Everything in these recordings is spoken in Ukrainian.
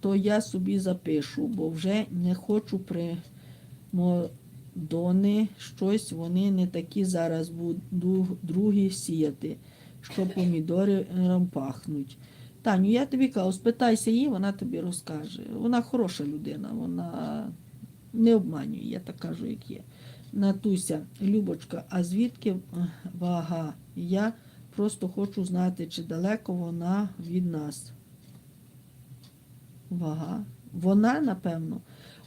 то я собі запишу, бо вже не хочу при модони щось, вони не такі зараз буду другі сіяти, що помідори пахнуть. Таню, я тобі кажу, спитайся її, вона тобі розкаже. Вона хороша людина, вона не обманює, я так кажу, як є. Натуся, Любочка, а звідки вага? Я просто хочу знати, чи далеко вона від нас. Вага. Вона, напевно.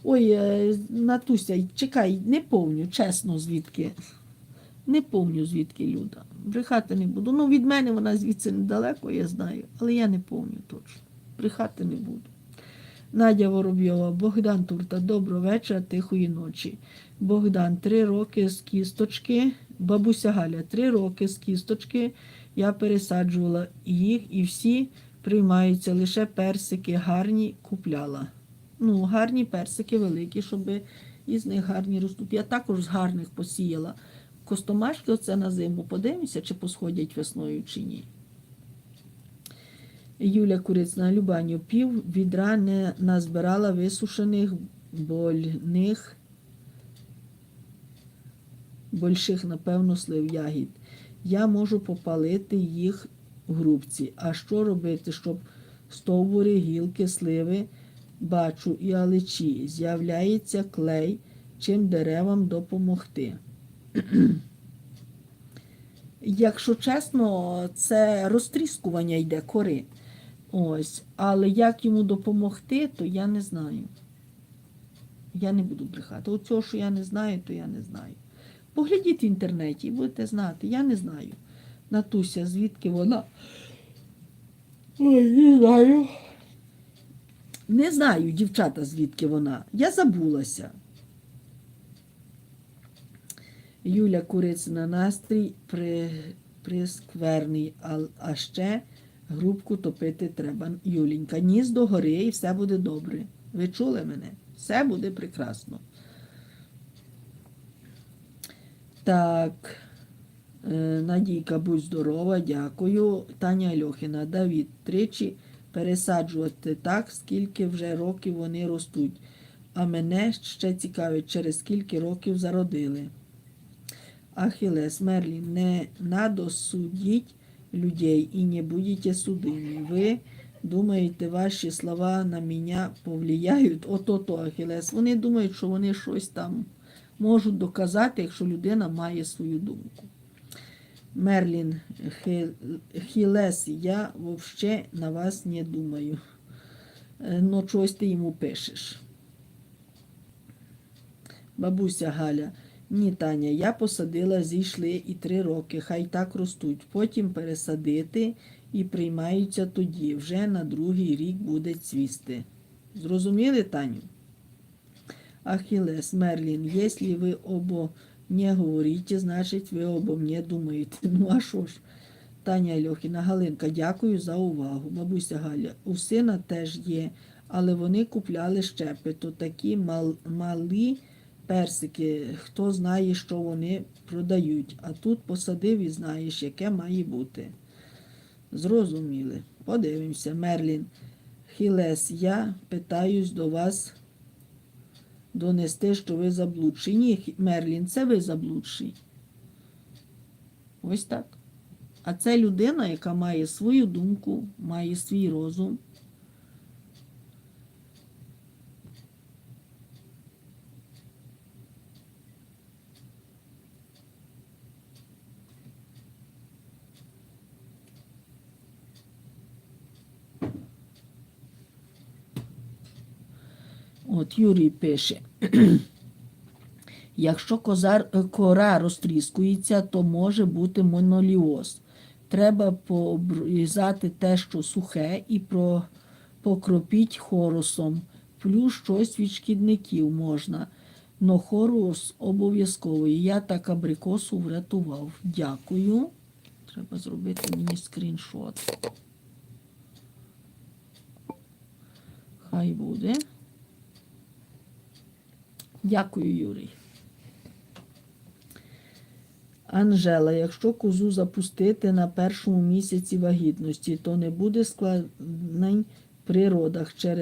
Ой, е, Натуся, чекай, не помню, чесно, звідки. Не помню, звідки Люда. Брехати не буду. Ну, від мене вона звідси недалеко, я знаю, але я не помню точно. Брехати не буду. Надя Воробйова, Богдан Турта, доброго вечора, тихої ночі. Богдан, три роки з кісточки. Бабуся Галя, три роки з кісточки. Я пересаджувала їх і всі приймаються. Лише персики гарні купляла. Ну, гарні персики великі, щоб із них гарні ростуть. Я також з гарних посіяла. Костомашки оце на зиму. Подивимося, чи посходять весною, чи ні. Юля Курицна, Любаню, пів відра не назбирала висушених больних, больших, напевно, слив ягід. Я можу попалити їх грубці. А що робити, щоб стовбури, гілки, сливи, бачу і алечі, з'являється клей, чим деревам допомогти. Якщо чесно, це розтріскування йде кори. Ось. Але як йому допомогти, то я не знаю. Я не буду брехати. Оцього, що я не знаю, то я не знаю. Поглядіть в інтернеті і будете знати. Я не знаю. Натуся, звідки вона? Ой, не знаю. Не знаю, дівчата, звідки вона. Я забулася. Юля Курицина настрій при, прискверний, а, а ще грубку топити треба. Юлінька, ніс до гори і все буде добре. Ви чули мене? Все буде прекрасно. Так, Надійка, будь здорова, дякую. Таня Альохіна, Давід, тричі пересаджувати так, скільки вже років вони ростуть. А мене ще цікавить, через скільки років зародили. Ахілес, Мерлін, не надо судіть людей і не будете судимі. Ви думаєте, ваші слова на мене повлияють? Ото-то, Ахілес. Вони думають, що вони щось там можуть доказати, якщо людина має свою думку. Мерлін, Хілес, я взагалі на вас не думаю. Е, Ну, чогось ти йому пишеш. Бабуся Галя. Ні, Таня, я посадила, зійшли і три роки, хай так ростуть. Потім пересадити і приймаються тоді. Вже на другий рік буде цвісти. Зрозуміли, Таню? Ахілес, Мерлін, якщо ви обо не говорите, значить ви обо мне думаєте. Ну а що ж? Таня Альохіна, Галинка, дякую за увагу. Бабуся Галя, у сина теж є, але вони купляли щепи, то такі мал, малі персики, хто знає, що вони продають. А тут посадив і знаєш, яке має бути. Зрозуміли. Подивимося, Мерлін. Хілес, я питаюсь до вас донести, що ви заблудші. Ні, Мерлін, це ви заблудші. Ось так. А це людина, яка має свою думку, має свій розум. От Юрій пише. Якщо козар, кора розтріскується, то може бути моноліоз. Треба пообрізати те, що сухе, і про, покропіть хорусом. Плюс щось від шкідників можна. Но хорус обов'язково. І Я так абрикосу врятував. Дякую. Треба зробити мені скріншот. Хай буде. Дякую, Юрій. Анжела, якщо козу запустити на першому місяці вагітності, то не буде складнень при родах через